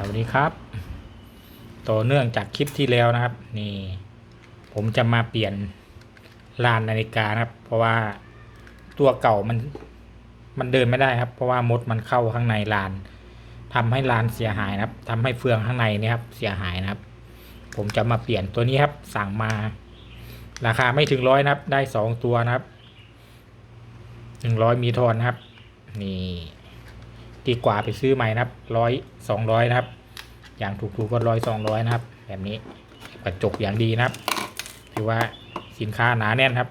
สวัสดีครับ ต่อเนื่องจากคลิปที่แล้วนะครับ นี่ ผมจะมาเปลี่ยนลานนาฬิกานะครับ เพราะว่าตัวเก่ามันมันเดินไม่ได้ครับ เพราะว่ามดมันเข้าข้างในลานทำให้ลานเสียหายนะครับทำให้เฟืองข้างในนี่ครับเสียหายนะครับ ผมจะมาเปลี่ยนตัวนี้ครับ สั่งมา ราคาไม่ถึงร้อยนะครับ ได้สองตัวนะครับหนึ่งร้อยมีทอนนะครับ นี่ ดีกว่าไปซื้อใหม่นะครับร้อยสองร้อยนะครับ อย่างถูกๆก็ร้อยสองร้อยนะครับ แบบนี้กระจกอย่างดีนะครับถือว่าสินค้าหนาแน่นครับ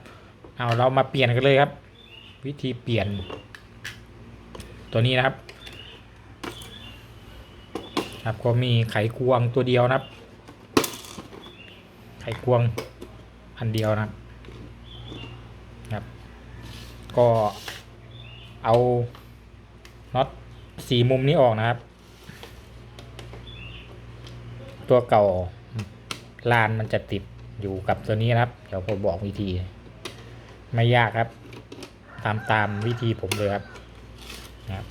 เอาเรามาเปลี่ยนกันเลยครับ วิธีเปลี่ยน ตัวนี้นะครับ ครับก็มีไขควงตัวเดียวนะครับ ไขควงอันเดียวนะครับครับ ก็เอาน็อต สีมุมนี้ออกนะครับ ตัวเก่าลานมันจะติดอยู่กับตัวนี้นะครับ เดี๋ยวผมบอกวิธี ไม่ยากครับ ตามตามวิธีผมเลยครับนะครับ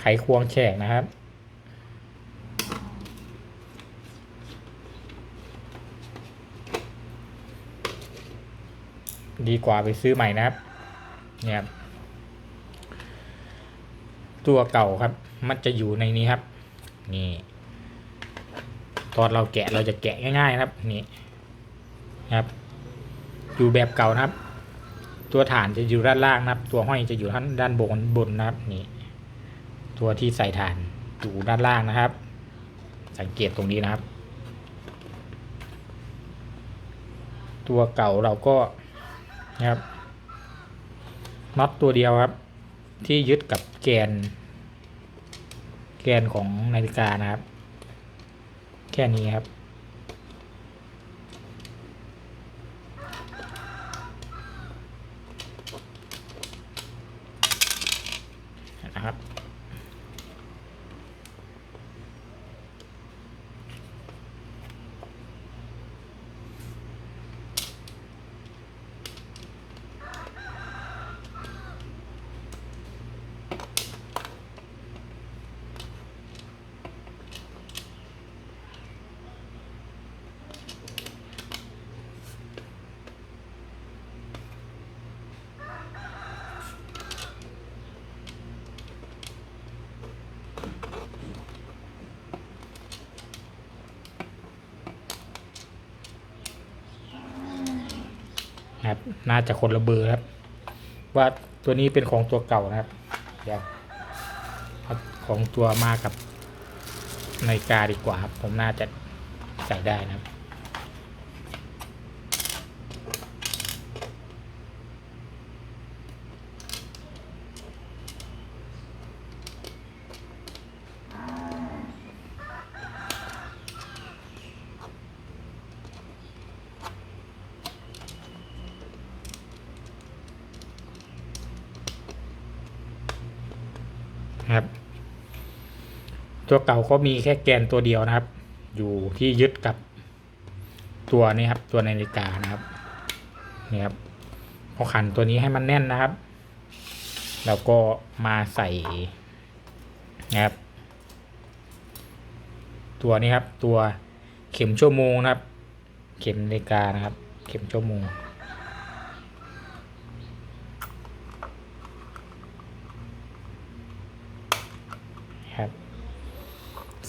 ไขควงแฉกนะครับดีกว่าไปซื้อใหม่นะครับเนี่ย ตัวเก่าครับ มันจะอยู่ในนี้ครับ นี่ ตอนเราแกะเราจะแกะง่ายๆครับนี่ครับ อยู่แบบเก่านะครับ ตัวฐานจะอยู่ด้านล่างนะครับ ตัวห้อยจะอยู่ด้านด้านบนบนนะครับนี่ตัวที่ใส่ฐานอยู่ด้านล่างนะครับ สังเกตตรงนี้นะครับ ตัวเก่าเราก็นะครับน็อตตัวเดียวครับ ที่ยึดกับแกน แกนของนาฬิกานะครับ แค่นี้ครับ นะครับ น่าจะคนละเบอร์ครับ ว่าตัวนี้เป็นของตัวเก่านะครับ เดี๋ยวเอาของตัวมากับนาฬิกาดีกว่าครับ ผมน่าจะใส่ได้นะครับ ตัวเก่าก็มีแค่แกนตัวเดียวนะครับ อยู่ที่ยึดกับตัวนี้ครับ ตัวนาฬิกานะครับนี่ครับพอขันตัวนี้ให้มันแน่นนะครับ แล้วก็มาใส่นะครับ ตัวนี้ครับ ตัวเข็มชั่วโมงนะครับ เข็มนาฬิกานะครับ เข็มชั่วโมงครับ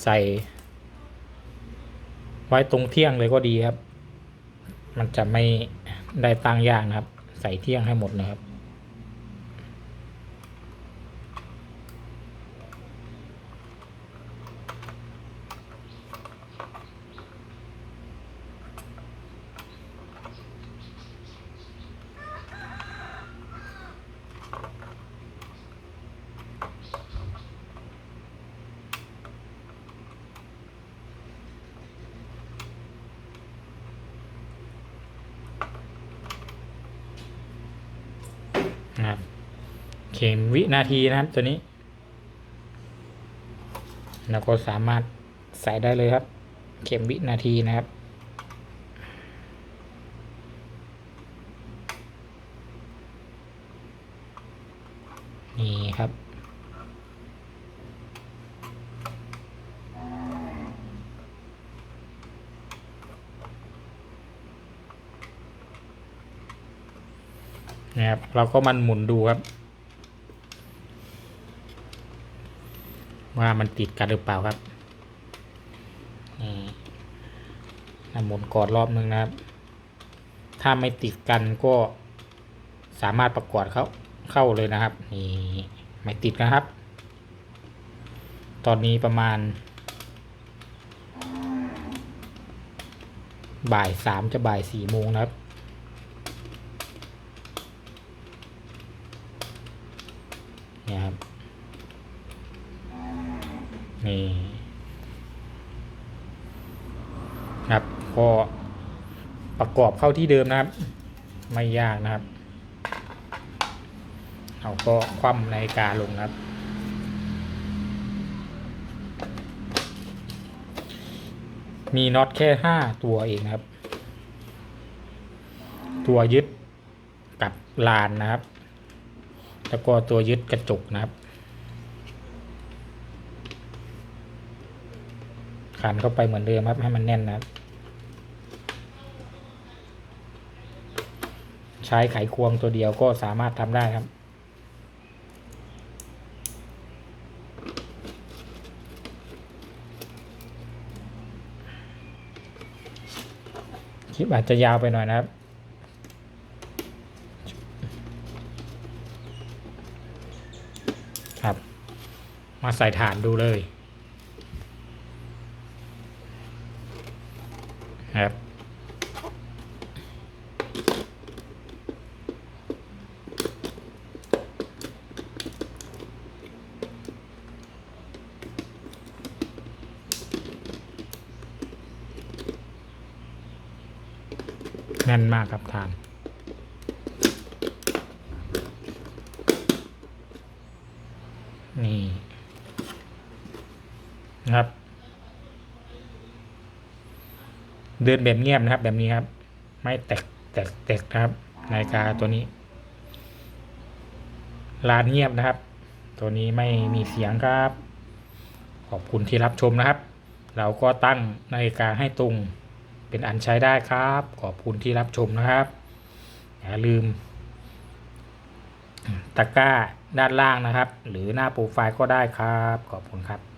ใส่ ไว้ตรงเที่ยงเลยก็ดีครับ มันจะไม่ได้ตั้งยากนะครับ ใส่เที่ยงให้หมดนะครับ นะครับเข็มวินาทีนะครับตัวนี้ เราก็สามารถใส่ได้เลยครับ เข็มวินาทีนะครับนี่ครับ นะครับ เราก็มันหมุนดูครับ ว่ามันติดกันหรือเปล่าครับนี่หมุนกอดรอบนึงนะครับ ถ้าไม่ติดกันก็สามารถประกวดเขาเข้าเลยนะครับนี่ไม่ติดนะครับ ตอนนี้ประมาณ บ่ายสามจะบ่ายสี่โมงนะครับ เนี่ยครับ นี่ ครับก็ประกอบเข้าที่เดิมนะครับ ไม่ยากนะครับเราก็คว่ำนาฬิกาลงนะครับ มีน็อตแค่ห้าตัวเองครับ ตัวยึดกับลานนะครับ แล้วก็ตัวยึดกระจกนะครับขันเข้าไปเหมือนเดิมครับให้มันแน่นนะครับ ช้ไขควงตัวเดียวก็สามารถทำได้ครับ คลิปอาจจะยาวไปหน่อยนะครับครับ มาใส่ฐานดูเลยครับ น่นมากครับฐาน นี่นะครับ เดินแบบเงียบนะครับ แบบนี้ครับ ไม่แตกแตกแตกนะครับนาฬิกาตัวนี้ลานเงียบนะครับ ตัวนี้ไม่มีเสียงครับ ขอบคุณที่รับชมนะครับ เราก็ตั้งนาฬิกาให้ตรง เป็นอันใช้ได้ครับ ขอบคุณที่รับชมนะครับอย่าลืมตะกร้าด้านล่างนะครับ หรือหน้าโปรไฟล์ก็ได้ครับ ขอบคุณครับ